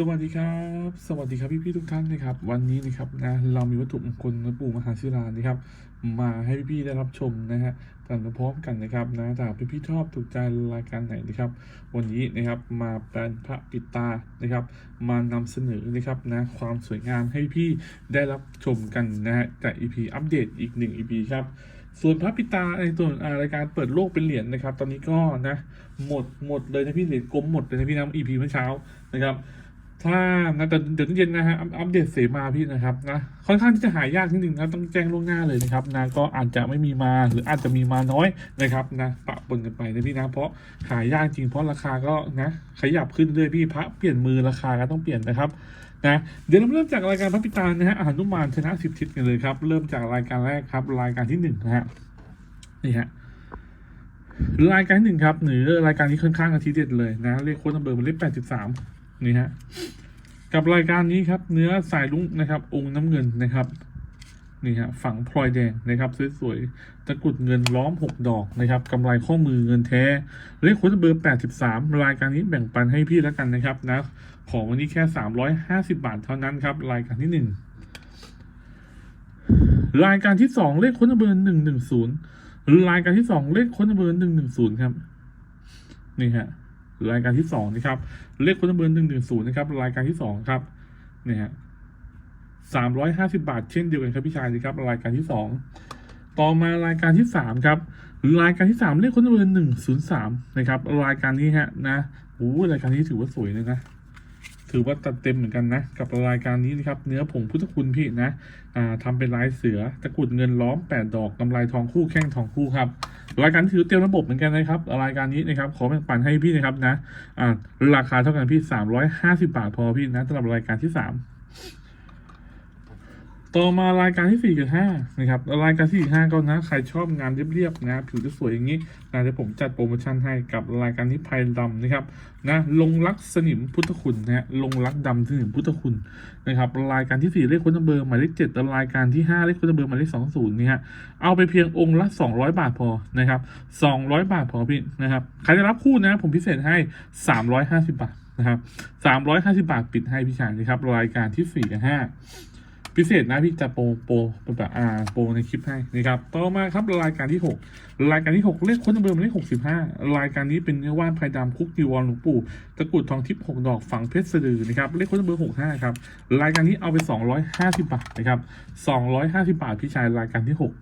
สวัสดีครับ สวัสดีครับพี่ๆทุกท่านนะครับ วันนี้นะครับนะเรามีวัตถุมงคลหลวงปู่มหาศิลานะครับ มาให้พี่ๆได้รับชมนะฮะกันพร้อมกันนะครับนะถ้าพี่ๆชอบถูกใจรายการไหนนะครับ วันนี้นะครับมาเป็นพระปิดตานะครับ มานำเสนอนะครับนะความสวยงามให้พี่ได้รับชมกันนะฮะจาก EP อัปเดตอีกหนึ่ง EP ครับส่วนพระปิตาในส่วนรายการเปิดโลกเป็นเหรียญนะครับ ตอนนี้ก็นะหมดหมดเลยนะพี่เหรียญกลมหมดเลยนะพี่นะ EP เมื่อเช้านะครับ ถ้านะแต่เดี๋ยวเย็นนะฮะอัปเดตเสมาพี่นะครับนะค่อนข้างที่จะหายากนิดนึงนะต้องแจ้งล่วงหน้าเลยนะครับนะก็อาจจะไม่มีมาหรืออาจจะมีมาน้อยนะครับนะปะปนกันไปนะพี่นะเพราะหายากจริงเพราะราคาก็นะขยับขึ้นเรื่อยพี่พระเปลี่ยนมือราคาก็ต้องเปลี่ยนนะครับนะเดี๋ยวเราเริ่มจากรายการพระปิตานะฮะอาหารนุมานชนะสิบทิศกันเลยครับเริ่มจากรายการแรกครับ รายการที่หนึ่งนะฮะนี่ฮะรายการที่หนึ่งครับหรือรายการที่ค่อนข้างอาทิตย์เด็ดเลยนะเลขโค้ดนัมเบอร์มันเลขแปดสิบสาม นี่ฮะกับรายการนี้ครับ เนื้อสายลุงนะครับ องค์น้ำเงินนะครับนี่ฮะฝังพลอยแดงนะครับสวยๆตะกุดเงินล้อมหกดอกนะครับกำไรข้อมือเงินแท้เลขโค้ดเบอร์แปดสิบสามรายการนี้แบ่งปันให้พี่แล้วกันนะครับนะของวันนี้แค่สามร้อยห้าสิบาทเท่านั้นครับ รายการที่หนึ่งรายการที่สองเลขโค้ดเบอร์หนึ่งหนึ่งศูนย์รายการที่สองเลขค้นเบอร์หนึ่งหนึ่งศูนย์ครับ นี่ฮะ รายการที่สองนะครับเลขค้นเบอร์หนึ่งหนึ่งศูนย์นะครับรายการที่สองครับเนี่ฮะสามร้อยห้าสิบาทเช่นเดียวกันครับพี่ชายนะครับรายการที่สองต่อมารายการที่สามครับรายการที่สามเลขค้นเบอร์หนึ่งศูนย์สามนะครับรายการนี้ฮะนะโอ้รายการนี้ถือว่าสวยเลยนะ ถือว่าตัดเต็มเหมือนกันนะ กับรายการนี้นะครับ เนื้อผงพุทธคุณพี่นะอ่าทำเป็นลายเสือตะกุดเงินล้อมแปดดอกกำไรทองคู่แข้งทองคู่ครับรายการถือเตรียมระบบเหมือนกันนะครับ รายการนี้นะครับขอแบ่งปันให้พี่นะครับนะอ่าราคาเท่ากันพี่สามร้อยห้าสิบาทพอพี่นะสำหรับรายการที่สาม ต่อมารายการที่สี่กับห้านะครับรายการที่สี่ห้าก็นะใครชอบงานเรียบๆนะผิวจะสวยอย่างนี้นะเดี๋ยวผมจัดโปรโมชั่นให้กับรายการนี้ไพดำนะครับนะลงรักสนิมพุทธคุณนะฮะลงรักดำสนิมพุทธคุณนะครับรายการที่4เลขคนเบอร์หมายเลข7รายการที่5เลขคนเบอร์หมายเลข20นี่ฮะเอาไปเพียงองค์ละ200บาทพอนะครับ200บาทพอพี่นะครับใครจะรับคู่นะผมพิเศษให้350บาทนะครับ350บาทปิดให้พี่ชายนะครับรายการที่4กับ5 พิเศษนะพี่จะโปรโปรแบบอ่าโปรในคลิปให้นะครับต่อมาครับรายการที่ 6 รายการที่ 6 เลขค้นเบอร์หมายเลข65รายการนี้เป็นเนื้อว่านไผ่ดำคุกจีวรหลวงปู่ตะกุดทองทิพย์หกดอกฝังเพชรสะดือนะครับเลขค้นเบอร์หกห้าครับรายการนี้เอาไปสองร้อยห้าสิบบาทนะครับสองร้อยห้าสิบบาทพี่ชายรายการที่หก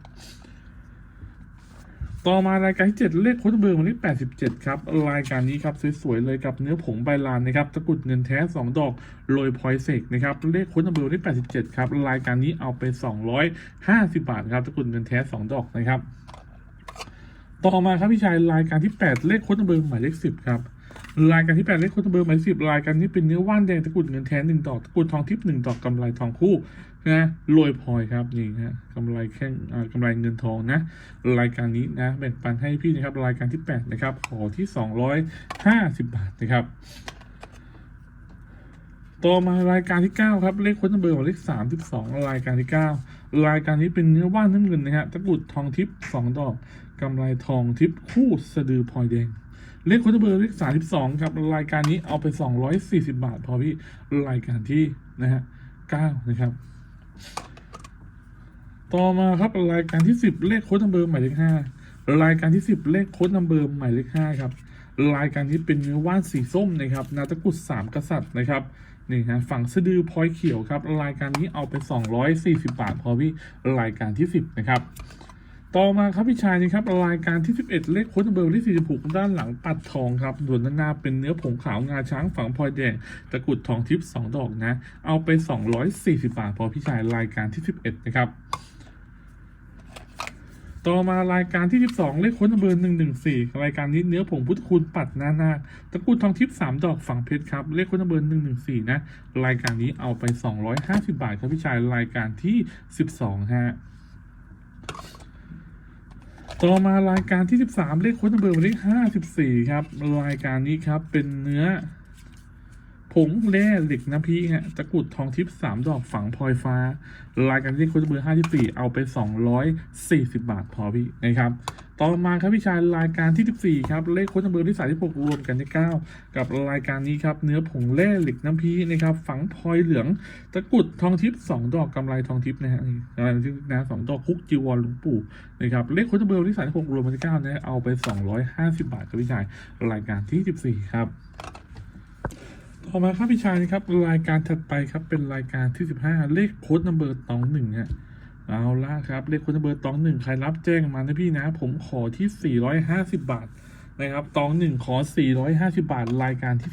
ต่อมารายการที่เจ็ดเลขค้ดเบอร์วันที่แปดสิบเจ็ดครับ รายการนี้ครับสวยๆเลยกับเนื้อผงใบลานนะครับตะกรุดเงินแท้สองดอกโรยพลอยเซกนะครับเลขค้ดเบอร์วันที่แปดสิบเจ็ดครับ รายการนี้เอาไปสองร้อยห้าสิบาทครับตะกรุดเงินแท้สองดอกนะครับ ต่อมาครับพี่ชายรายการที่ 8 เลขโค้ดเบอร์หมายเลข10 ครับ รายการที่8เลขค้ดเบอร์หมายเลข10รายการนี้เป็นเนื้อว่านแดงตะกุดเงินแท้หนึ่งดอกตะกุดทองทิพย์หนึ่งดอกกำไรทองคู่นะโรยพลอยครับนี่ฮะกำไรแข้งอ่ากำไรเงินทองนะ รายการนี้นะแบ่งปันให้พี่นะครับ รายการที่8นะครับ ขอที่250บบาทนะครับต่อมารายการที่ 9 ครับเลขค้ดเบอร์หมายเลข 32 รายการที่ 9 รายการนี้เป็นเนื้อว่านน้ำเงินนะฮะตะกุดทองทิพย์สองดอกกำไรทองทิพย์คู่สะดือพลอยแดง เลขโค้ดเบอร์เลข32ครับรายการนี้เอาไป240บาท พอพี่รายการที่นะฮะ9นะครับ ต่อมาครับรายการที่10เลขโค้ดนัมเบอร์หมายเลข5รายการที่10เลขโค้ดนัมเบอร์หมายเลข5ครับรายการนี้เป็นเนื้อว่านสีส้มนะครับนาตะกุดสามกษัตริย์นะครับนี่ฮะฝั่งสะดือพลอยเขียวครับ รายการนี้เอาไป 240 บาทพอพี่รายการที่ 10 นะครับ ต่อมาครับพี่ชายนี่ครับรายการที่ 11 เลขค้ดนัมเบอร์เลข46 ด้านหลังปัดทองครับส่วนด้านหน้าเป็นเนื้อผงขาวงาช้างฝังพลอยแดงตะกรุดทองทิพย์สองดอกนะ เอาไป 240 บาทพอพี่ชายรายการที่ 11 นะครับต่อมารายการที่ 12 เลขค้นเบอร์114 รายการนี้เนื้อผงพุทธคุณปัดหน้านาตะกรุดทองทิพย์3ดอกฝังเพชรครับ เลขค้นเบอร์114 นะ รายการนี้เอาไป 250 บาทครับพี่ชายรายการที่ 12ฮะ ต่อมารายการที่ 13 เลขค้นเบอร์เลข 54 ครับ รายการนี้ครับเป็นเนื้อ ผงแร่เหล็กน้ำพีฮะตะกุดทองทิพย์สามดอกฝังพลอยฟ้า รายการเลขค้นเบอร์ห้าสิบสี่เอาไปสองร้อยสี่สิบาทพอพี่นะครับ ต่อมาครับพี่ชายรายการที่ 14 ครับ เลขโค้ดนัมเบอร์ที่ 36 รวมกันได้9กับรายการนี้ครับ เนื้อผงแร่เหล็กน้ำพีนะครับ ฝังพลอยเหลือง ตะกุดทองทิพย์2ดอกกำไรทองทิพย์นะฮะนี่กำไรทองทิพย์นะสองดอกคุกจีวรหลวงปู่นะครับ เลขโค้ดนัมเบอร์ที่ 36 รวมกันได้9นะเอาไป 250 บาทครับพี่ชายรายการที่ 14 ครับต่อมาครับพี่ชายนะครับรายการถัดไปครับเป็นรายการที่ 15 เลขโค้ดนัมเบอร์ตองหนึ่งฮะ เอาละครับเลขคุณเบอร์ตองหนึ่งใครรับแจ้งมานะพี่นะ ผมขอที่ 450 บาทนะครับตองหนึ่งขอ 450 บาท รายการที่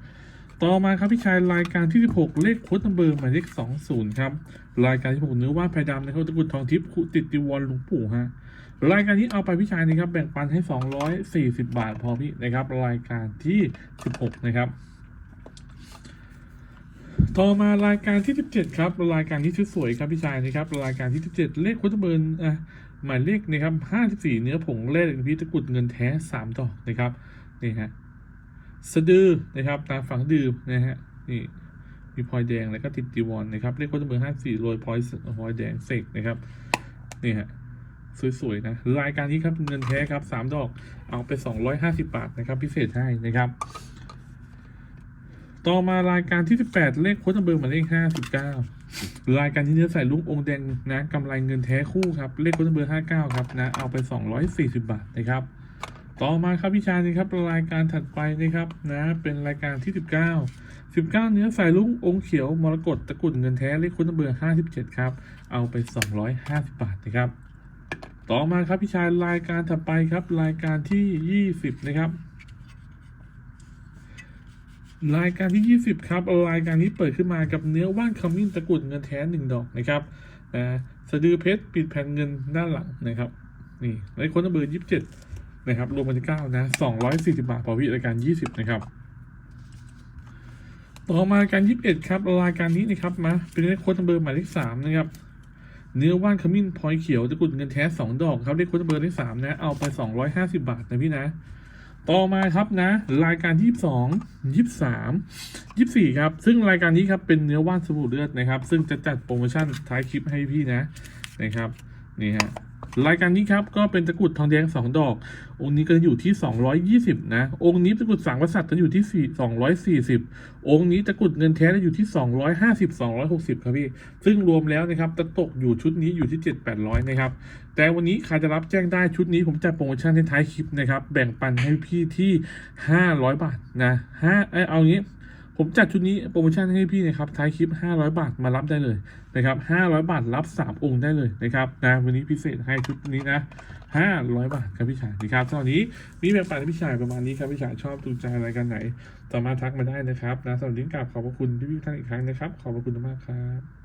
15 ต่อมาครับพี่ชายรายการที่ 16 เลขคุณเบอร์หมายเลข20 ครับ รายการที่6เนื้อว่านไผ่ดำนะครับตะกุดทองทิพย์คุติดติวรหลวงปู่ฮะรายการนี้เอาไปพี่ชายนะครับแบ่งปันให้ 240 บาทพอพี่นะครับ รายการที่ 16 นะครับ ต่อมารายการที่ 17 ครับ รายการที่สวยๆครับพี่ชายนะครับ รายการที่ 17 เลขคุตเบิร์นอะหมายเลขนะครับ 54 เนื้อผงเลขพิตะกุดเงินแท้3ดอกนะครับ นี่ฮะ สะดือนะครับตาฝังดื่มนะฮะ นี่มีพลอยแดงแล้วก็ติดจีวรนะครับ เลขคุตเบิร์น54โรยพลอยพลอยแดงเสกนะครับ นี่ฮะ สวยๆนะ รายการนี้ครับเงินแท้ครับ 3 ดอก เอาไป 250 บาทนะครับ พิเศษให้นะครับ ต่อมารายการที่ 18 เลขโค้ดนัมเบอร์หมายเลข59 รายการที่เนื้อใส่ลูกองค์แดงนะกำไรเงินแท้คู่ครับ เลขโค้ดนัมเบอร์ 59 ครับนะ เอาไป 240 บาทนะครับ ต่อมาครับพี่ชายนะครับรายการถัดไปนะครับนะเป็นรายการที่ 19 19 เนื้อใส่ลูกองค์เขียวมรกตตะกุดเงินแท้เลขโค้ดนัมเบอร์ 57 ครับ เอาไป 250 บาทนะครับ ต่อมาครับพี่ชายรายการถัดไปครับรายการที่ 20 นะครับ รายการที่ 20 ครับรายการนี้เปิดขึ้นมากับเนื้อว่านขมิ้นตะกุดเงินแท้หนึ่งดอกนะครับนะสะดือเพชรปิดแผ่นเงินด้านหลังนะครับนี่เลขคนเบอร์27นะครับรวมเป็นเก้านะ240บาทพอวิรายการ20นะครับ ต่อมารายการ21ครับรายการนี้นะครับมาเป็นเลขโค้ดนัมเบอร์หมายเลข3นะครับเนื้อว่านขมิ้นพลอยเขียวตะกุดเงินแท้2ดอกครับเลขโค้ดนัมเบอร์เลข3นะเอาไป250บาทนะพี่นะ ต่อมาครับนะ รายการที่22 23 24 ครับ ซึ่งรายการนี้ครับเป็นเนื้อว่านสบู่เลือดนะครับ ซึ่งจะจัดโปรโมชั่นท้ายคลิปให้พี่นะนะครับ นี่ฮะรายการนี้ครับก็เป็นตะกรุดทองแดง2ดอก องค์นี้ก็อยู่ที่220นะ องค์นี้ตะกรุดสังกษัตริย์ก็อยู่ที่4 240องค์นี้ตะกรุดเงินแท้จะอยู่ที่250 260ครับพี่ ซึ่งรวมแล้วนะครับจะตกอยู่ชุดนี้อยู่ที่7 800นะครับ แต่วันนี้ใครจะรับแจ้งได้ชุดนี้ผมจัดโปรโมชั่นท้ายคลิปนะครับ แบ่งปันให้พี่ที่500บาทนะห้าเอยเอางี้ ผมจัดชุดนี้โปรโมชั่นให้พี่นะครับท้ายคลิป 500 บาทมารับได้เลยนะครับ500 บาทรับ 3 องค์ได้เลยนะครับนะวันนี้พิเศษให้ชุดนี้นะ 500 บาทครับพี่ชายนะครับตอนนี้มีแบ่งปันพี่ชายประมาณนี้ครับพี่ชายชอบถูกใจอะไรกันไหนสามารถทักมาได้นะครับนะสำหรับลิงก์กลับขอบพระคุณพี่ๆท่านอีกครั้งนะครับ ขอบพระคุณมากครับ